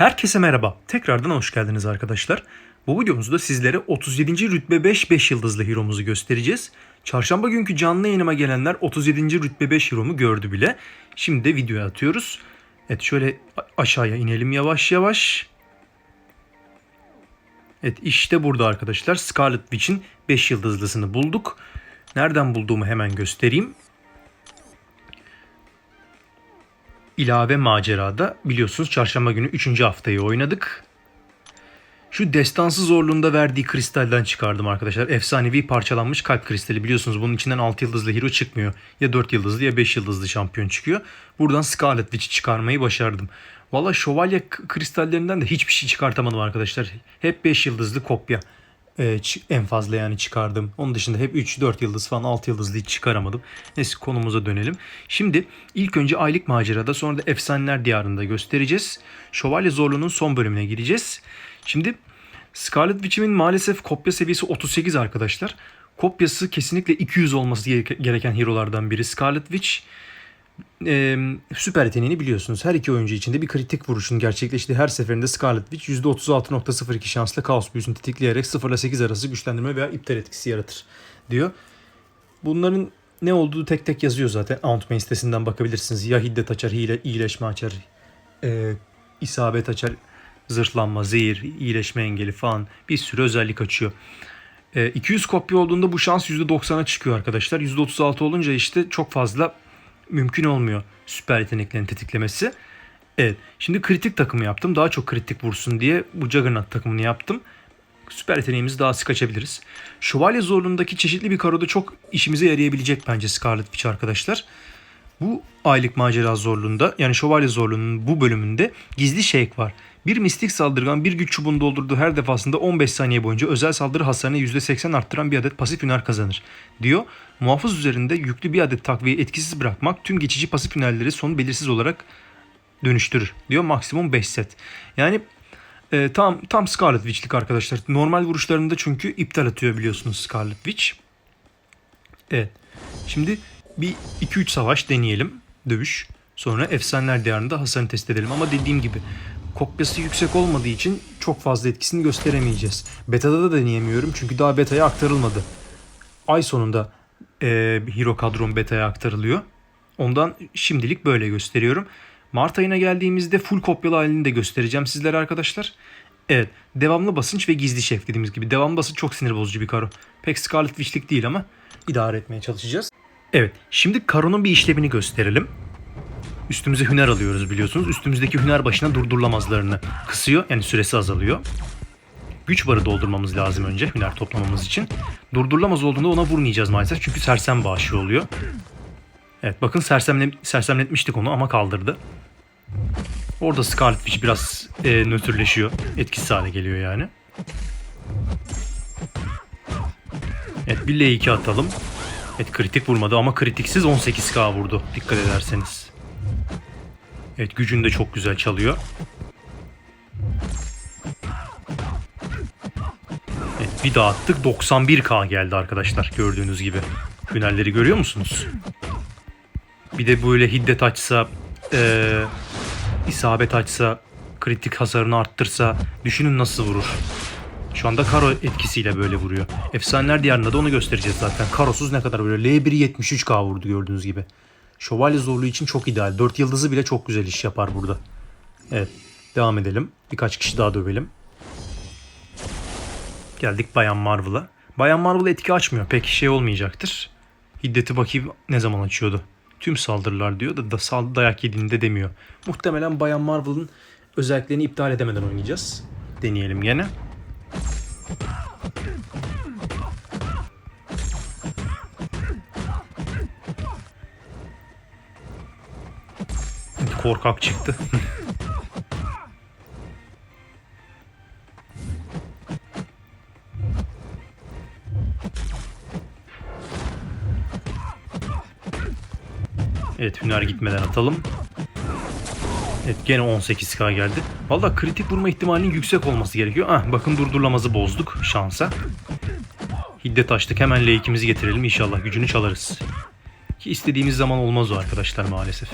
Herkese merhaba. Tekrardan hoş geldiniz arkadaşlar. Bu videomuzda sizlere 37. rütbe 5 5 yıldızlı hero'muzu göstereceğiz. Çarşamba günkü canlı yayınıma gelenler 37. rütbe 5 hero'mu gördü bile. Şimdi de videoya atıyoruz. Evet şöyle aşağıya inelim yavaş yavaş. Evet işte burada arkadaşlar Scarlet Witch'in 5 yıldızlısını bulduk. Nereden bulduğumu hemen göstereyim. İlave macerada biliyorsunuz çarşamba günü 3. haftayı oynadık. Şu destansı zorluğunda verdiği kristalden çıkardım arkadaşlar. Efsanevi parçalanmış kalp kristali. Biliyorsunuz bunun içinden 6 yıldızlı hero çıkmıyor. Ya 4 yıldızlı ya 5 yıldızlı şampiyon çıkıyor. Buradan Scarlet Witch'i çıkarmayı başardım. Valla şövalye kristallerinden de hiçbir şey çıkartamadım arkadaşlar. Hep 5 yıldızlı kopya. Çı- en fazla yani çıkardım. Onun dışında hep 3-4 yıldız falan 6 yıldızlı hiç çıkaramadım. Neyse konumuza dönelim. Şimdi ilk önce aylık macerada sonra da efsaneler diyarında göstereceğiz. Şövalye zorluğunun son bölümüne gireceğiz. Şimdi Scarlet Witch'imin maalesef kopya seviyesi 38 arkadaşlar. Kopyası kesinlikle 200 olması gereke- gereken hero'lardan biri. Scarlet Witch e, süper yeteneğini biliyorsunuz. Her iki oyuncu için de bir kritik vuruşun gerçekleştiği her seferinde Scarlet Witch %36.02 şansla kaos büyüsünü tetikleyerek 0 ile 8 arası güçlendirme veya iptal etkisi yaratır diyor. Bunların ne olduğu tek tek yazıyor zaten. Aunt Main sitesinden bakabilirsiniz. Ya hiddet açar, hile, iyileşme açar, e, isabet açar, zırhlanma, zehir, iyileşme engeli falan bir sürü özellik açıyor. E, 200 kopya olduğunda bu şans %90'a çıkıyor arkadaşlar. %36 olunca işte çok fazla mümkün olmuyor süper yeteneklerin tetiklemesi. Evet. Şimdi kritik takımı yaptım. Daha çok kritik vursun diye bu Juggernaut takımını yaptım. Süper yeteneğimizi daha sık açabiliriz. Şövalye zorluğundaki çeşitli bir karoda çok işimize yarayabilecek bence Scarlet Witch arkadaşlar. Bu aylık macera zorluğunda yani şövalye zorluğunun bu bölümünde gizli shake var. Bir mistik saldırgan bir güç çubuğunu doldurduğu her defasında 15 saniye boyunca özel saldırı hasarını %80 arttıran bir adet pasif hüner kazanır diyor. Muhafız üzerinde yüklü bir adet takviye etkisiz bırakmak tüm geçici pasif hünerleri sonu belirsiz olarak dönüştürür diyor. Maksimum 5 set. Yani e, tam tam Scarlet Witch'lik arkadaşlar. Normal vuruşlarında çünkü iptal atıyor biliyorsunuz Scarlet Witch. Evet. Şimdi bir 2-3 savaş deneyelim. Dövüş. Sonra efsaneler diyarında hasarını test edelim. Ama dediğim gibi kopyası yüksek olmadığı için çok fazla etkisini gösteremeyeceğiz. Beta'da da deneyemiyorum çünkü daha beta'ya aktarılmadı. Ay sonunda e, hero kadron beta'ya aktarılıyor. Ondan şimdilik böyle gösteriyorum. Mart ayına geldiğimizde full kopyalı halini de göstereceğim sizlere arkadaşlar. Evet, devamlı basınç ve gizli şef dediğimiz gibi. Devamlı basınç çok sinir bozucu bir karo. Pek Scarlet Witch'lik değil ama idare etmeye çalışacağız. Evet, şimdi karonun bir işlevini gösterelim. Üstümüze hüner alıyoruz biliyorsunuz. Üstümüzdeki hüner başına durdurulamazlarını kısıyor. Yani süresi azalıyor. Güç barı doldurmamız lazım önce hüner toplamamız için. Durdurulamaz olduğunda ona vurmayacağız maalesef. Çünkü sersem bağışı oluyor. Evet bakın sersemle, sersemletmiştik onu ama kaldırdı. Orada Scarlet Witch biraz e, nötrleşiyor. Etkisiz hale geliyor yani. Evet bir L2 atalım. Evet kritik vurmadı ama kritiksiz 18k vurdu. Dikkat ederseniz. Evet gücünü de çok güzel çalıyor. Bir daha attık 91k geldi arkadaşlar gördüğünüz gibi. Hünerleri görüyor musunuz? Bir de böyle hiddet açsa, eee, isabet açsa, kritik hasarını arttırsa düşünün nasıl vurur. Şu anda karo etkisiyle böyle vuruyor. Efsaneler diyarında da onu göstereceğiz zaten. Karosuz ne kadar böyle L1'i 73k vurdu gördüğünüz gibi. Şövalye zorluğu için çok ideal. 4 yıldızı bile çok güzel iş yapar burada. Evet. Devam edelim. Birkaç kişi daha dövelim. Geldik Bayan Marvel'a. Bayan Marvel etki açmıyor. Pek şey olmayacaktır. Hiddeti bakayım ne zaman açıyordu. Tüm saldırılar diyor da, da sal- dayak yediğinde demiyor. Muhtemelen Bayan Marvel'ın özelliklerini iptal edemeden oynayacağız. Deneyelim gene. Korkak çıktı. Evet Hüner gitmeden atalım. Evet gene 18k geldi. Valla kritik vurma ihtimalinin yüksek olması gerekiyor. Ah bakın durdurulamazı bozduk şansa. Hiddet açtık hemen L2'mizi getirelim inşallah gücünü çalarız. Ki istediğimiz zaman olmaz o arkadaşlar maalesef.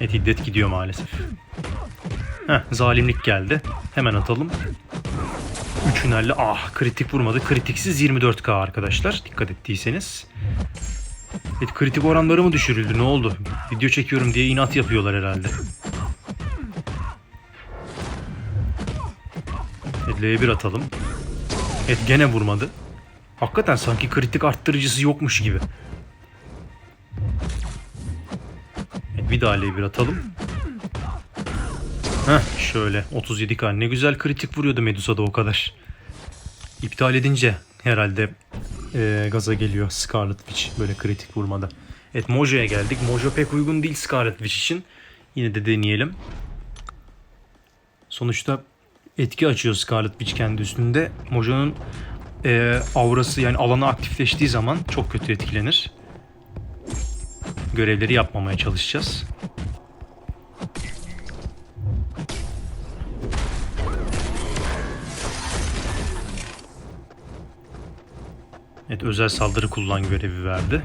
Evet hiddet gidiyor maalesef. Heh, zalimlik geldi. Hemen atalım. Üç hünerli. Ah kritik vurmadı. Kritiksiz 24k arkadaşlar. Dikkat ettiyseniz. Evet kritik oranları mı düşürüldü? Ne oldu? Video çekiyorum diye inat yapıyorlar herhalde. Evet, L1 atalım. Evet gene vurmadı. Hakikaten sanki kritik arttırıcısı yokmuş gibi. Evet, bir daha L1 atalım. Heh şöyle 37k ne güzel kritik vuruyordu Medusa'da o kadar. İptal edince herhalde eee, gaza geliyor Scarlet Witch böyle kritik vurmada. Evet Mojo'ya geldik. Mojo pek uygun değil Scarlet Witch için. Yine de deneyelim. Sonuçta etki açıyor Scarlet Witch kendi üstünde. Mojo'nun eee, aurası yani alanı aktifleştiği zaman çok kötü etkilenir. Görevleri yapmamaya çalışacağız. Evet özel saldırı kullan görevi verdi.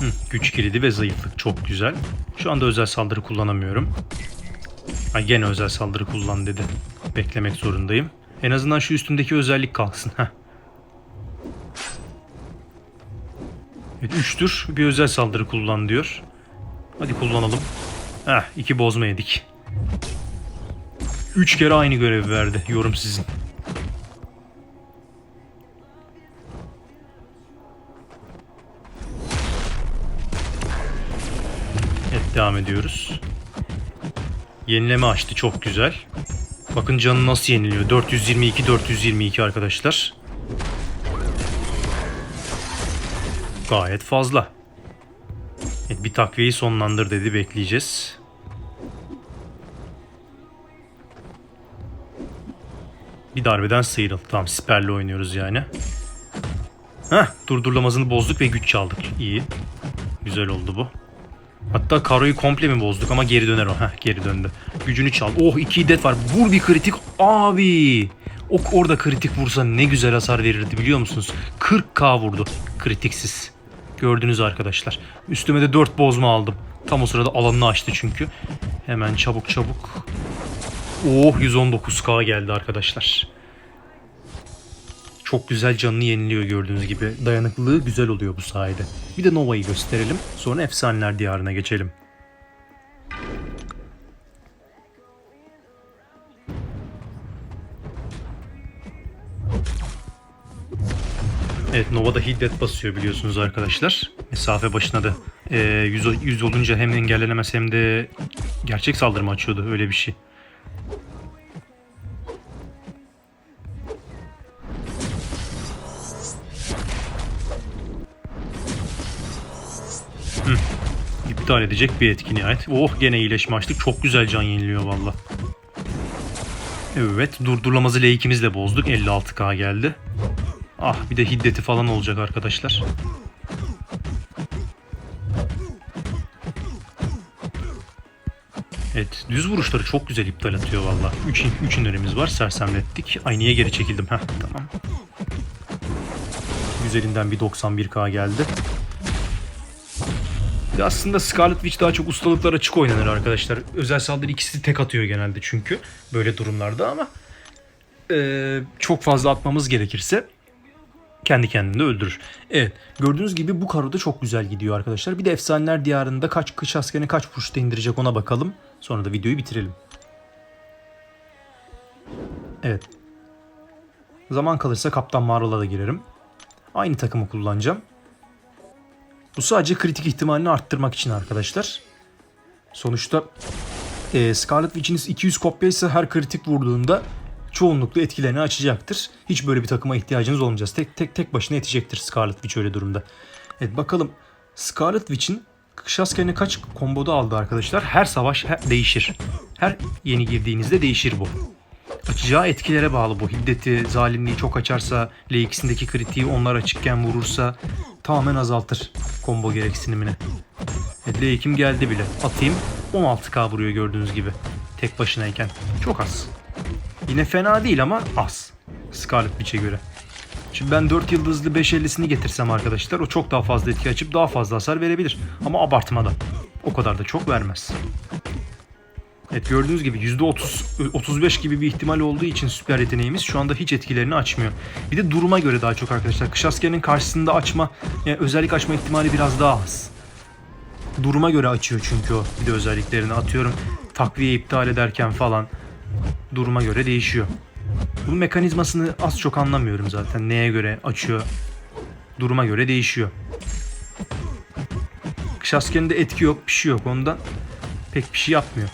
Hı, güç kilidi ve zayıflık çok güzel. Şu anda özel saldırı kullanamıyorum. Ha, gene özel saldırı kullan dedi. Beklemek zorundayım. En azından şu üstündeki özellik kalksın. Heh. Evet, üçtür bir özel saldırı kullan diyor. Hadi kullanalım. Heh, iki bozma yedik. Üç kere aynı görevi verdi. Yorum sizin. Devam ediyoruz. Yenileme açtı çok güzel. Bakın canı nasıl yeniliyor. 422 422 arkadaşlar. Gayet fazla. Evet, bir takviyeyi sonlandır dedi bekleyeceğiz. Bir darbeden sıyrıl. Tamam siperle oynuyoruz yani. Heh durdurlamazını bozduk ve güç çaldık. İyi. Güzel oldu bu. Hatta Karo'yu komple mi bozduk ama geri döner o. Heh geri döndü. Gücünü çal. Oh iki idet var. Vur bir kritik. Abi. O orada kritik vursa ne güzel hasar verirdi biliyor musunuz? 40k vurdu. Kritiksiz. Gördünüz arkadaşlar. Üstüme de 4 bozma aldım. Tam o sırada alanını açtı çünkü. Hemen çabuk çabuk. Oh 119k geldi arkadaşlar. Çok güzel canını yeniliyor gördüğünüz gibi. Dayanıklılığı güzel oluyor bu sayede. Bir de Nova'yı gösterelim. Sonra Efsaneler Diyarı'na geçelim. Evet Nova'da hiddet basıyor biliyorsunuz arkadaşlar. Mesafe başına da e, 100, 100 olunca hem engellenemez hem de gerçek saldırma açıyordu öyle bir şey. İptal edecek bir etki nihayet. Oh gene iyileşme açtık. Çok güzel can yeniliyor valla. Evet durdurulamazı L2'mizle bozduk. 56k geldi. Ah bir de hiddeti falan olacak arkadaşlar. Evet düz vuruşları çok güzel iptal atıyor valla. 3 3 inlerimiz var sersemlettik. Ay niye geri çekildim? Heh tamam. Güzelinden bir 91k geldi. De aslında Scarlet Witch daha çok ustalıklar açık oynanır arkadaşlar. Özel saldırı ikisi tek atıyor genelde çünkü böyle durumlarda ama eee, çok fazla atmamız gerekirse kendi kendini öldürür. Evet gördüğünüz gibi bu karo da çok güzel gidiyor arkadaşlar. Bir de Efsaneler Diyarı'nda kaç kış askerini kaç vuruşta indirecek ona bakalım. Sonra da videoyu bitirelim. Evet. Zaman kalırsa Kaptan Marvel'a da girerim. Aynı takımı kullanacağım. Bu sadece kritik ihtimalini arttırmak için arkadaşlar. Sonuçta e, Scarlet Witch'iniz 200 kopyaysa her kritik vurduğunda çoğunlukla etkilerini açacaktır. Hiç böyle bir takıma ihtiyacınız olmayacak. Tek tek tek başına yetecektir Scarlet Witch öyle durumda. Evet bakalım Scarlet Witch'in kış askerini kaç komboda aldı arkadaşlar? Her savaş her, değişir. Her yeni girdiğinizde değişir bu. Açacağı etkilere bağlı bu. Hiddeti, zalimliği çok açarsa, L2'sindeki kritiği onlar açıkken vurursa tamamen azaltır combo gereksinimini. Evet, L2'm geldi bile. Atayım 16k vuruyor gördüğünüz gibi. Tek başınayken. Çok az. Yine fena değil ama az. Scarlet Witch'e göre. Şimdi ben 4 yıldızlı 550'sini getirsem arkadaşlar o çok daha fazla etki açıp daha fazla hasar verebilir. Ama abartmadan. O kadar da çok vermez. Evet gördüğünüz gibi %30 35 gibi bir ihtimal olduğu için süper yeteneğimiz şu anda hiç etkilerini açmıyor. Bir de duruma göre daha çok arkadaşlar. Kış askerinin karşısında açma, yani özellik açma ihtimali biraz daha az. Duruma göre açıyor çünkü o. Bir de özelliklerini atıyorum. Takviye iptal ederken falan duruma göre değişiyor. Bunun mekanizmasını az çok anlamıyorum zaten. Neye göre açıyor? Duruma göre değişiyor. Kış askerinde etki yok, bir şey yok. Ondan pek bir şey yapmıyor.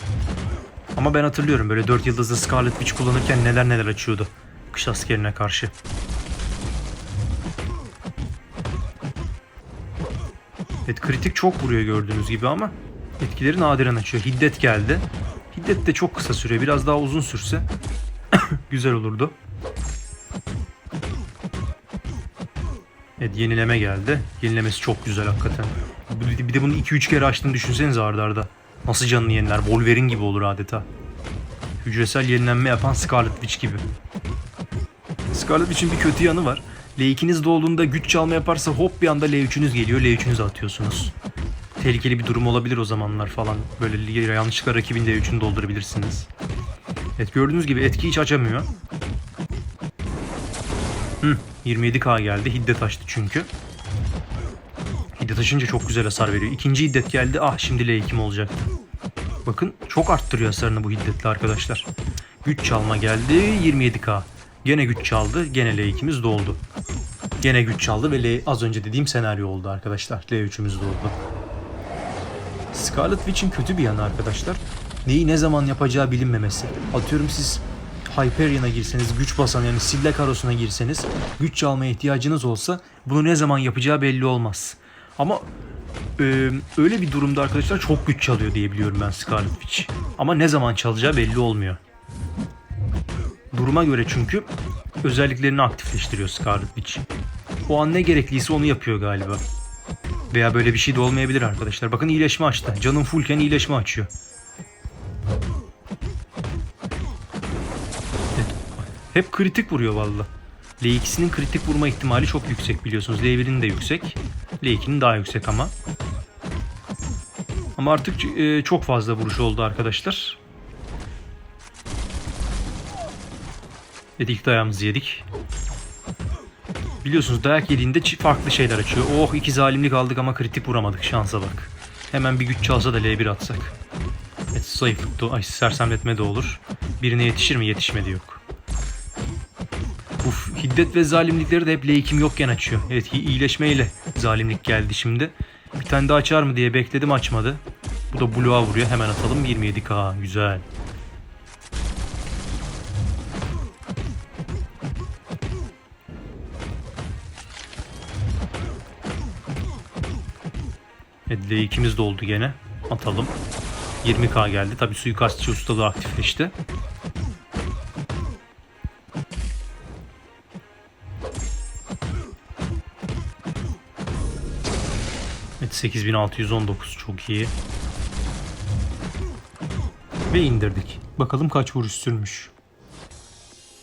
Ama ben hatırlıyorum böyle 4 yıldızlı Scarlet Witch kullanırken neler neler açıyordu. Kış askerine karşı. Evet kritik çok vuruyor gördüğünüz gibi ama etkileri nadiren açıyor. Hiddet geldi. Hiddet de çok kısa sürüyor. Biraz daha uzun sürse güzel olurdu. Evet yenileme geldi. Yenilemesi çok güzel hakikaten. Bir de- bunu 2-3 kere açtığını düşünsenize arda arda. Nasıl canını yeniler? Wolverine gibi olur adeta. Hücresel yenilenme yapan Scarlet Witch gibi. Scarlet Witch'in bir kötü yanı var. L2'niz dolduğunda güç çalma yaparsa hop bir anda L3'ünüz geliyor. L3'ünüzü atıyorsunuz. Tehlikeli bir durum olabilir o zamanlar falan. Böyle yanlışlıkla rakibin L3'ünü doldurabilirsiniz. Evet gördüğünüz gibi etki hiç açamıyor. Hı, 27k geldi. Hiddet açtı çünkü. Hiddet açınca çok güzel hasar veriyor. İkinci hiddet geldi. Ah şimdi L2 mi olacaktı? Bakın çok arttırıyor hasarını bu hiddetli arkadaşlar. Güç çalma geldi 27k. Gene güç çaldı. Gene L2'miz doldu. Gene güç çaldı ve L, az önce dediğim senaryo oldu arkadaşlar. L3'ümüz doldu. Scarlet Witch'in kötü bir yanı arkadaşlar. Neyi ne zaman yapacağı bilinmemesi. Atıyorum siz Hyperion'a girseniz, güç basan yani Silla Karos'una girseniz, güç çalmaya ihtiyacınız olsa bunu ne zaman yapacağı belli olmaz. Ama e, öyle bir durumda arkadaşlar çok güç çalıyor diye biliyorum ben Scarlet Witch. Ama ne zaman çalacağı belli olmuyor. Duruma göre çünkü özelliklerini aktifleştiriyor Scarlet Witch. O an ne gerekliyse onu yapıyor galiba. Veya böyle bir şey de olmayabilir arkadaşlar. Bakın iyileşme açtı. Canım fullken iyileşme açıyor. Evet. Hep kritik vuruyor valla. L2'sinin kritik vurma ihtimali çok yüksek biliyorsunuz. L1'in de yüksek. L2'nin daha yüksek ama. Ama artık e, çok fazla vuruş oldu arkadaşlar. İlk dayağımızı yedik. Biliyorsunuz dayak yediğinde farklı şeyler açıyor. Oh iki zalimlik aldık ama kritik vuramadık. Şansa bak. Hemen bir güç çalsa da L1 atsak. Evet zayıflık da, ay sersemletme de olur. Birine yetişir mi? Yetişmedi yok. Uf hiddet ve zalimlikleri de hep L2'm yokken açıyor. Evet iyileşmeyle zalimlik geldi şimdi. Bir tane daha açar mı diye bekledim açmadı. Bu da Blue'a vuruyor. Hemen atalım 27k. Güzel. Evet L2'miz doldu gene. Atalım. 20k geldi. Tabi suikastçı ustalığı aktifleşti. 8619 çok iyi. Ve indirdik. Bakalım kaç vuruş sürmüş.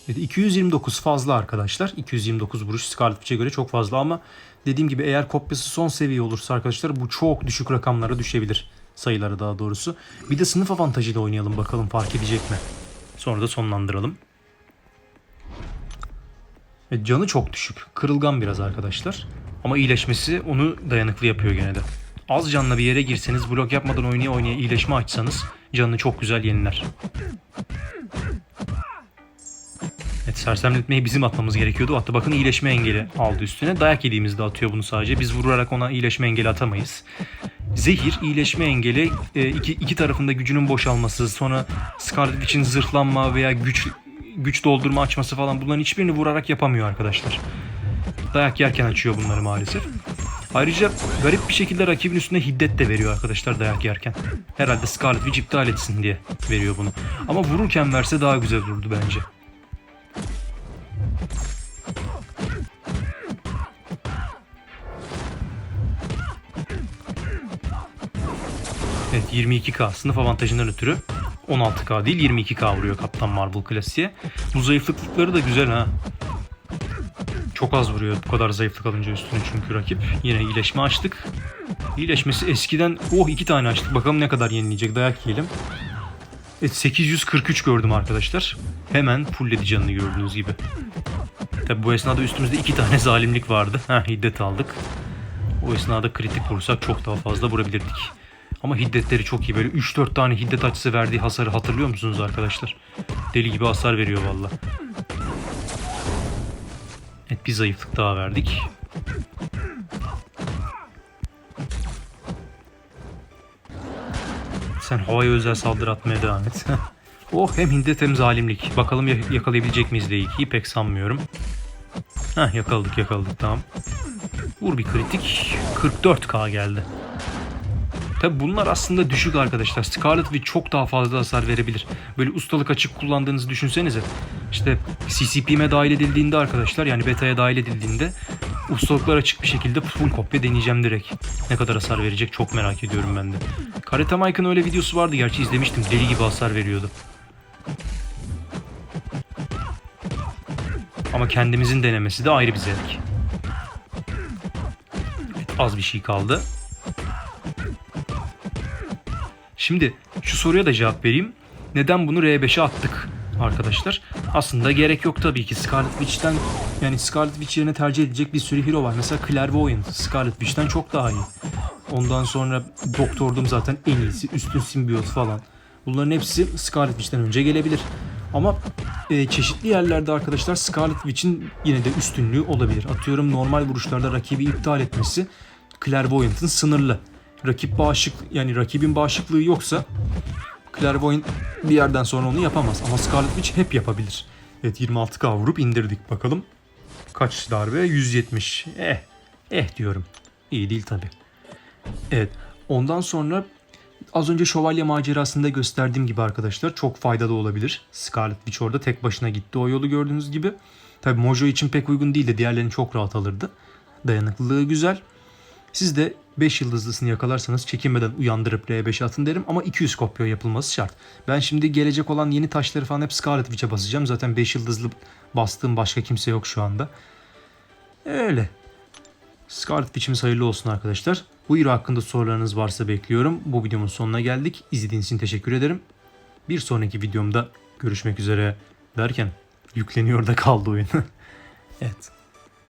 Evet, 229 fazla arkadaşlar. 229 vuruş Scarlet Witch'e göre çok fazla ama dediğim gibi eğer kopyası son seviye olursa arkadaşlar bu çok düşük rakamlara düşebilir. Sayıları daha doğrusu. Bir de sınıf avantajıyla oynayalım bakalım fark edecek mi? Sonra da sonlandıralım. Evet, canı çok düşük. Kırılgan biraz arkadaşlar. Ama iyileşmesi onu dayanıklı yapıyor gene de. Az canla bir yere girseniz blok yapmadan oynaya oynaya iyileşme açsanız canını çok güzel yeniler. Evet sersemletmeyi bizim atmamız gerekiyordu. Hatta bakın iyileşme engeli aldı üstüne. Dayak yediğimizde atıyor bunu sadece. Biz vurarak ona iyileşme engeli atamayız. Zehir, iyileşme engeli, e, iki, iki tarafında gücünün boşalması, sonra Scarlet için zırhlanma veya güç güç doldurma açması falan bunların hiçbirini vurarak yapamıyor arkadaşlar. Dayak yerken açıyor bunları maalesef. Ayrıca garip bir şekilde rakibin üstüne hiddet de veriyor arkadaşlar dayak yerken. Herhalde Scarlet Witch iptal etsin diye veriyor bunu. Ama vururken verse daha güzel olurdu bence. Evet 22k sınıf avantajından ötürü 16k değil 22k vuruyor Kaptan Marvel klasiğe. Bu zayıflıkları da güzel ha. Çok az vuruyor bu kadar zayıflık alınca üstüne çünkü rakip. Yine iyileşme açtık. İyileşmesi eskiden oh iki tane açtık. Bakalım ne kadar yenileyecek dayak yiyelim. Evet 843 gördüm arkadaşlar. Hemen fullledi canını gördüğünüz gibi. Tabi bu esnada üstümüzde iki tane zalimlik vardı. Heh hiddet aldık. O esnada kritik vursak çok daha fazla vurabilirdik. Ama hiddetleri çok iyi. Böyle 3-4 tane hiddet açısı verdiği hasarı hatırlıyor musunuz arkadaşlar? Deli gibi hasar veriyor valla. Evet bir zayıflık daha verdik. Sen havaya özel saldırı atmaya devam et. oh hem hiddet hem zalimlik. Bakalım ya- yakalayabilecek miyiz L2'yi pek sanmıyorum. Heh yakaladık yakaladık tamam. Vur bir kritik. 44k geldi. Tabi bunlar aslında düşük arkadaşlar. Scarlet Witch çok daha fazla hasar verebilir. Böyle ustalık açık kullandığınızı düşünsenize. İşte CCP'me dahil edildiğinde arkadaşlar yani beta'ya dahil edildiğinde ustalıklar açık bir şekilde full kopya deneyeceğim direkt. Ne kadar hasar verecek çok merak ediyorum ben de. Karate Mike'ın öyle videosu vardı gerçi izlemiştim. Deli gibi hasar veriyordu. Ama kendimizin denemesi de ayrı bir zevk. Evet, az bir şey kaldı. Şimdi şu soruya da cevap vereyim. Neden bunu R5'e attık arkadaşlar? Aslında gerek yok tabii ki. Scarlet Witch'ten yani Scarlet Witch yerine tercih edecek bir sürü hero var. Mesela Clairvoyant Scarlet Witch'ten çok daha iyi. Ondan sonra Doktordum zaten en iyisi. Üstün simbiyot falan. Bunların hepsi Scarlet Witch'ten önce gelebilir. Ama e, çeşitli yerlerde arkadaşlar Scarlet Witch'in yine de üstünlüğü olabilir. Atıyorum normal vuruşlarda rakibi iptal etmesi Clairvoyant'ın sınırlı. Rakip bağışık yani rakibin bağışıklığı yoksa Clairvoyant bir yerden sonra onu yapamaz. Ama Scarlet Witch hep yapabilir. Evet 26k vurup indirdik bakalım. Kaç darbe? 170. Eh. Eh diyorum. İyi değil tabi. Evet. Ondan sonra az önce şövalye macerasında gösterdiğim gibi arkadaşlar çok faydalı olabilir. Scarlet Witch orada tek başına gitti o yolu gördüğünüz gibi. Tabi Mojo için pek uygun değil de diğerlerini çok rahat alırdı. Dayanıklılığı güzel. Siz de 5 yıldızlısını yakalarsanız çekinmeden uyandırıp R5'e atın derim ama 200 kopya yapılması şart. Ben şimdi gelecek olan yeni taşları falan hep Scarlet Witch'e basacağım. Zaten 5 yıldızlı bastığım başka kimse yok şu anda. Öyle. Scarlet Witch'imiz hayırlı olsun arkadaşlar. Bu hero hakkında sorularınız varsa bekliyorum. Bu videomun sonuna geldik. İzlediğiniz için teşekkür ederim. Bir sonraki videomda görüşmek üzere derken yükleniyor da kaldı oyun. evet.